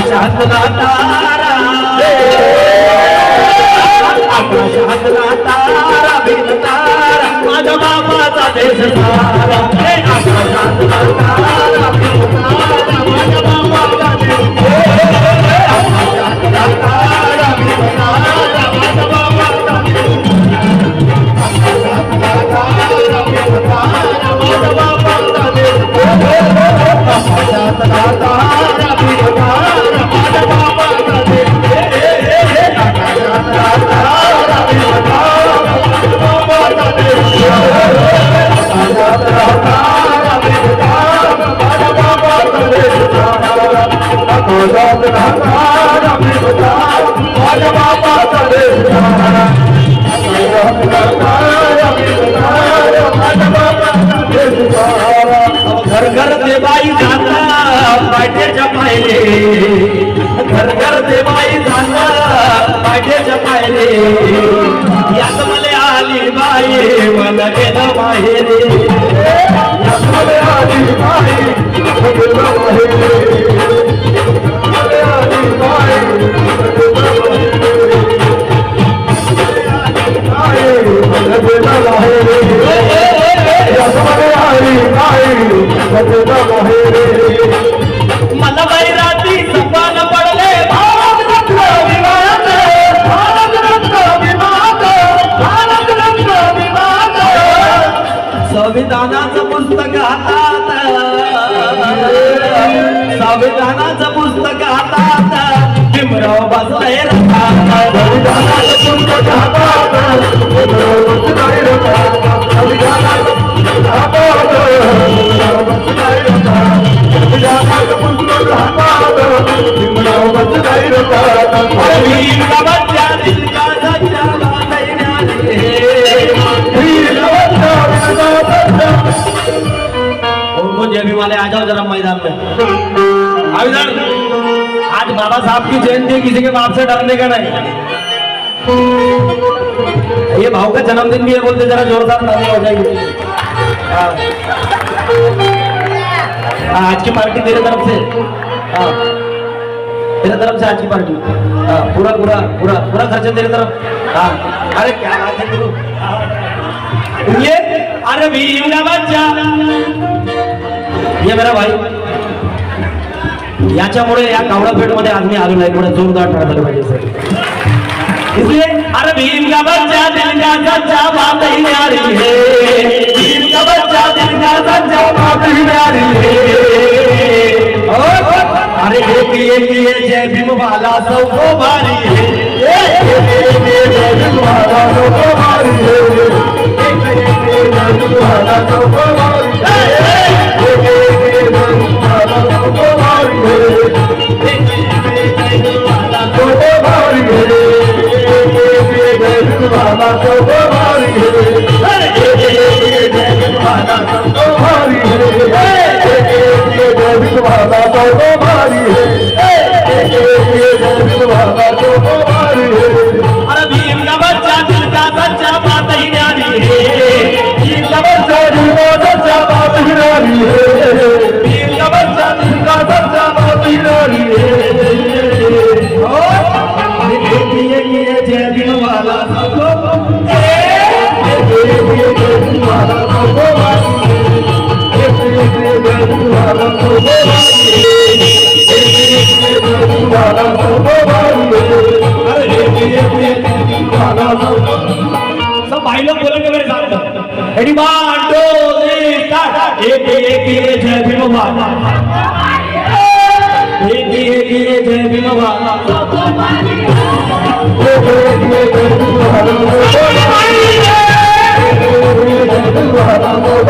आकाशातला तारा आकाशातला तारा बिन तारा माझ्या बाबाचा देश तारा घर घर देवाई जाता पाट्याच्या पायले. घर घर देवाई जाता पाट्याच्या पायले. यात मले आली बाई मला गेलं बाहेर यात मले आली बाई मला गेलं बाहेर. मले आली बाई, मला रात्री सपान पडले. भारत रत्न विमान भारत रत्न विमान भारत रत्न विमान संविधानाचं पुस्तक हातात. संविधानाचं पुस्तक हातात. भीमराव बसलाय रथात. संविधानाचं पुस्तक हातात. किसी के बाप से डरने का नहीं। ये भाव का जन्मदिन भी है बोलते जरा जोरदार हो जाएगी। हाँ। हाँ, आज की पार्टी तेरे तरफ़ से। हाँ। तेरे तरफ़ से आज की पार्टी। पूरा पूरा पूरा पूरा खर्चा तेरे तरफ़। अरे क्या बात हाँ। ये अरे भीम का बच्चा ये मेरा भाई। याच्यामुळे या कावडा आज मी आलो नाही. थोडं जोरदार ठरवलं पाहिजे सर इसलिए अरे भीम का बच्चा दिल का सच्चा बात ही न्यारी है. भीम का बच्चा दिल का सच्चा बात ही न्यारी है. और अरे ये एक ये जय भीम वाला सबको भारी है. एक एक ये जय भीम वाला सबको भारी है. एक एक ये जय भीम वाला सबको भारी है. माना तो तुम्हारी है देवी माना तो तुम्हारी है देवी माना I'm going to.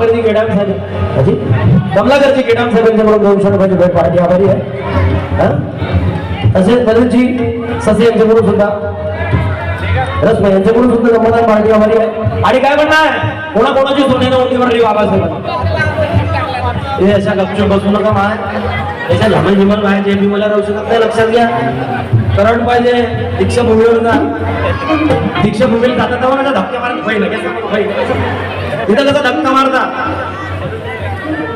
कमलाकरची गेडाम साहेब अजी? कमलाकरजी गेडाम साहेबांच्या म्हणून दोनशे रुपयाची भेट पाहिजे आभारी आहे. तसेच बलूची ससे यांच्याकडून सुद्धा. रस यांच्याकडून सुद्धा समाधान पार्टी आभारी आहे. आणि काय म्हणणार? कोणाकोणाची सोन्यानं ओटी भरली बाबासाहेब हे अशा गपचूप बसू नका माय. याच्या झमल झिमल बाहेर जे बी मला राहू शकत नाही लक्षात घ्या. करंट पाहिजे दीक्षाभूमीवर जा. दीक्षाभूमीला जाता तेव्हा नका धक्का मारत पहिले तिथं कसा धक्का मारता?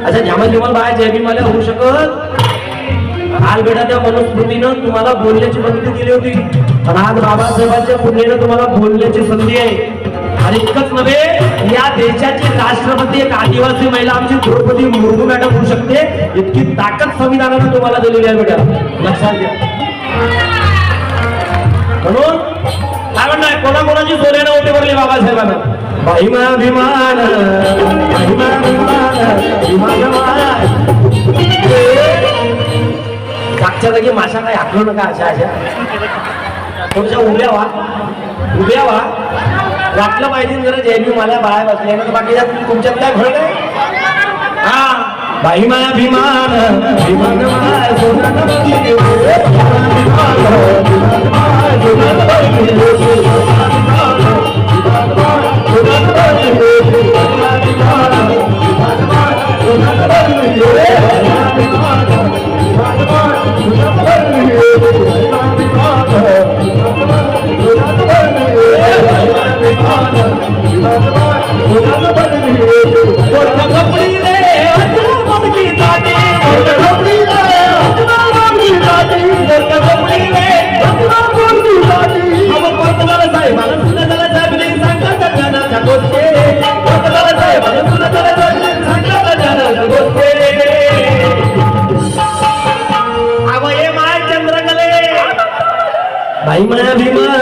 अशा ज्यामध्ये जेवण बाहेर जे मला होऊ शकत. काल बेटा त्या मनुस्मृतीनं तुम्हाला बोलण्याची बंदी दिली होती. पण आज बाबासाहेबांच्या पुण्यानं तुम्हाला बोलण्याची संधी आहे. आणि इतकंच नव्हे या देशाची राष्ट्रपती एक आदिवासी महिला आमची द्रौपदी मुर्मू मॅडम होऊ शकते. इतकी ताकद संविधानानं तुम्हाला दिलेली आहे बेटा लक्षात घ्या. म्हणून काय म्हणणार कोणाकोणाची सोन्यानं होते भरली बाबासाहेबांना. महिमा विमान महिमा अभिमान मागच्या जागी माशा काय आखलो नका अशा अशा. थोडशा उभ्या व्हा. उभ्या व्हा. वाटलं पाहिजे जरा जयबी मला बाळा बसले ना बाकी तुमच्यात काय फरक आहे? हा. बाई माया भीमान भीमान माय, Yeah. होती.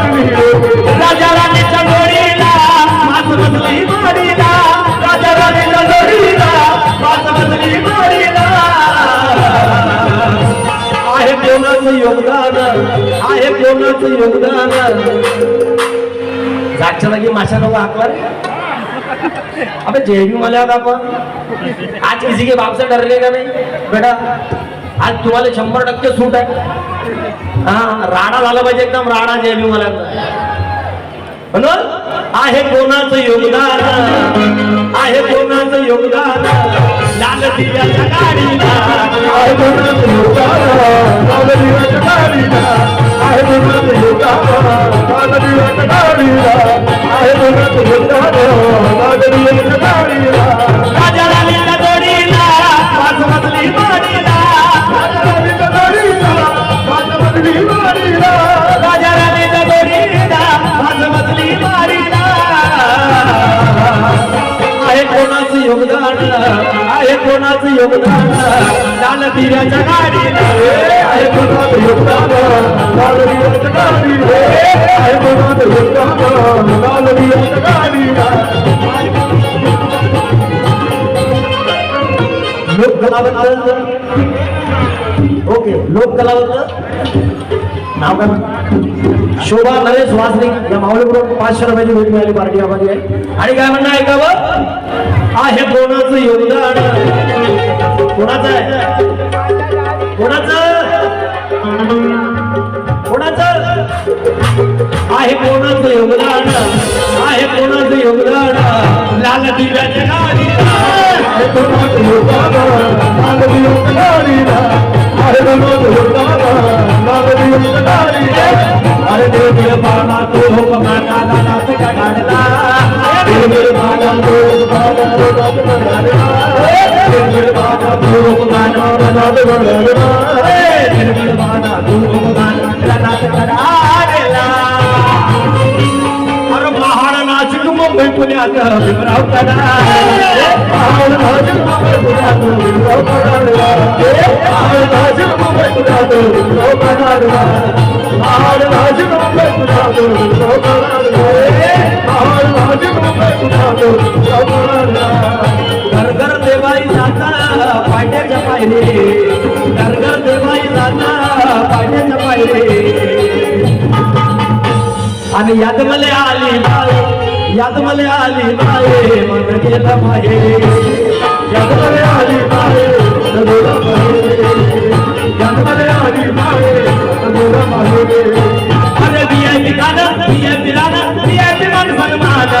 राजा राणीच्या जोडीला मास बसली माडीला राजा राणीच्या जोडीला मास बसली माडीला आहे कोणाचं योगदान? आहे कोणाचं योगदान? जागच्या जागी माशा नको हाकला रे. अबे जेबी मला आता आपण आज किसी के बाप से डर डरले का नाही। बेटा आज तुम्हाला शंभर टक्के सूट आहे हा राणा झाला पाहिजे एकदम राडा जेबी मला म्हणून आहे कोणाचं योगदान? आहे कोणाचं योगदान? लाल दिव्याच्या गाडीला। आहे कोणाचं योगदान? लाल दिव्याच्या गाडीला। आहे कोणाचं योगदान? लोक कलावंत ओके लोक कलावंत नाव काय? शोभा नरेश वासनिक. या माऊलीबरोबर पाचशे रुपयाची भेट मिळाली पार्टी यामध्ये आहे. आणि काय म्हणणं ऐकावं हा हे कोणाचं योगदान? कोणाचं आहे? कोणाचं? कोणाचं? आहे कोणाचं योगदान? आहे कोणाचं योगदान? लाल दिव्या लाल दिव्याच्या गाडीला अरे देव बाबा तो हो माता नाच का गाडला देव बाबा तो बाबा तो नाच का गाडला देव बाबा तो बाबा नाच का गाडला देव बाबा तो बाबा नाच का गाडला मुंबई पुण्यात भीमराव कडाळे देवाई जाता पाट्याच्या पायरे. घरघर देवाई जाता पाट्याच्या पायरे. आणि यात मला आली बाय याद मले आली बाये मन गेला माये याद मले आली बाये मन माये याद मले आली बाये मन माये अरे बिया गाणं बिया बिराना बिया मान सन्मान.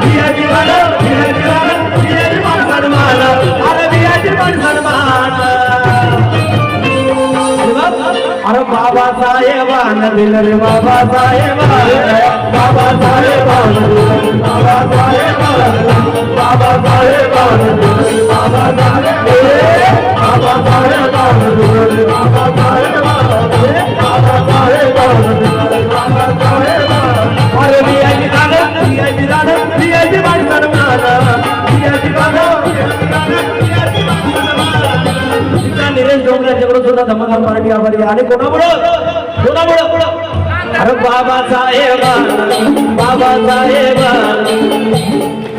बिया गाणं बिया बिराना बिया मान सन्मान. अरे बिया मान सन्मान. अरे बाबा साहेबान दिलं रे बाबा साहेबान बाबा साहेबान दिलं डोंगरे बाबा बाबा सुद्धा धमाकाल पार्टी आभारी आणि कोणामुळं कोणामुळं अरे बाबा साहेब बाबा साहेब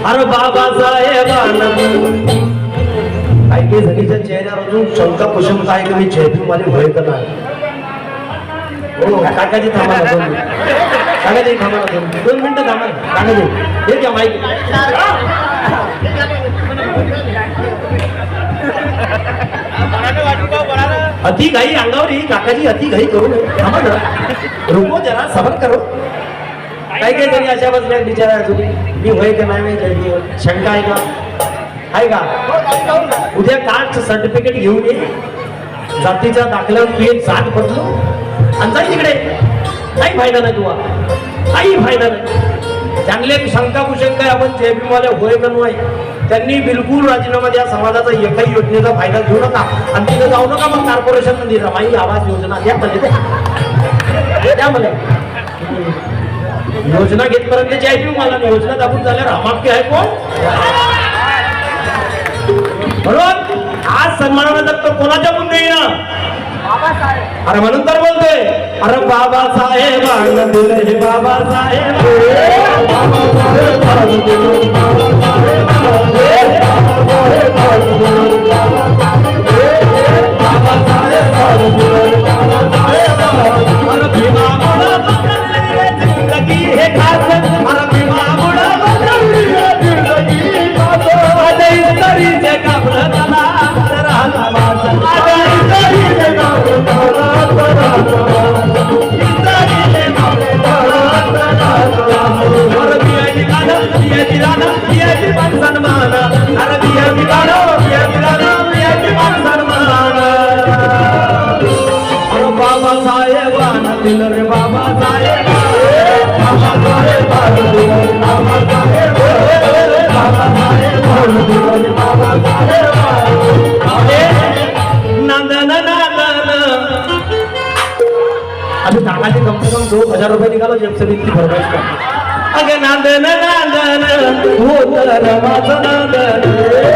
अरे बाबा साहेब काही काही जणीच्या चेहऱ्यावर अजून शंका कुशंका आहे की मी जयपूरमध्ये भय तर नाही हो काकाजी थांबा ना दोन मिनिट. काकाजी थांबा ना दोन मिनिट. दोन मिनिटं थांबा. काकाजी. हे घ्या माईक अति घाई अंगावर ही काकाजी अति घाई करू नये. थांबा जरा. रुको जरा सबर करो. काही काही तरी अशा बसल्या बिचारा तुम्ही. मी होय का नाही माहिती शंका आहे का? आहे का? उद्या कास्ट सर्टिफिकेट घेऊन ये. जातीच्या दाखल्यावर तू एक जात बदलू आणि जाई तिकडे. काही फायदा नाही तुला. काही फायदा नाही. चांगले शंका कुशंका आपण जेबी मध्ये होय का नाही. त्यांनी बिलकुल राजीनामा द्या. समाजाचा एकाही योजनेचा फायदा घेऊ नका. आणि तिथे जाऊ नका मग कॉर्पोरेशनमध्ये. रमाई आवास योजना द्या म्हणजे द्या. मला. योजना घेतपर्यंत जे आहे मला. योजना दाखवून झाल्यावर अमाप्य आहे कोण? बरोबर आज सन्मानाला तर कोणाच्या मुंडे ना? अरे म्हणून तर बोलतोय. अरे बाबा साहेब दिले हे बाबा दो हजार रुपये निकालो जब से इतनी भरपाई कर अगे नांदन नांदन हो माझं नांदन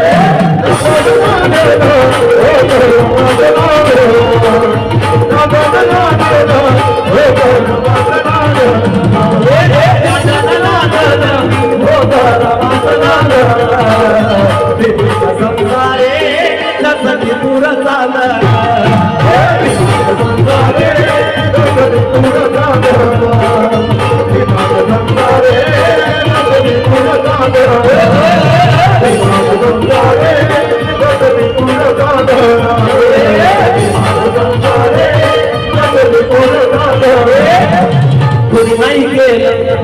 कोणी नाही केलं.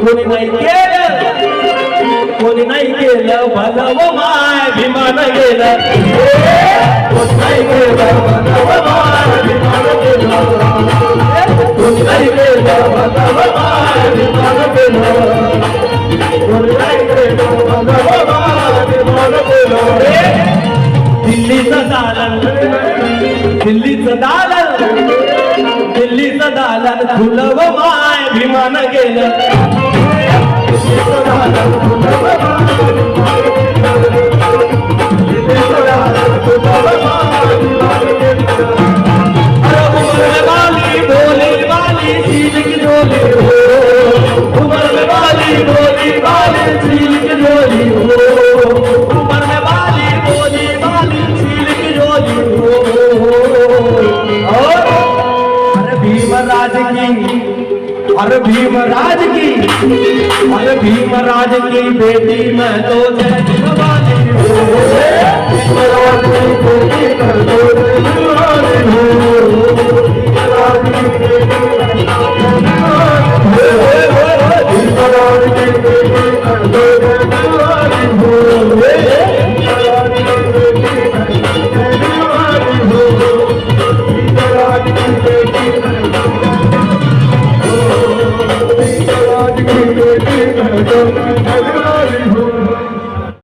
कोणी नाही केलं. कोणी नाही केलं. भलव माय भीमान गेलं. कोणी नाही केलं. भलव माय भीमान गेलं. कोणी नाही केलं. भलव माय भीमान गेलं. दिल्लीचं दालन. दिल्लीचं दालन. दिल्लीचं दालन. फुलव माय भीमान गेलं. अरे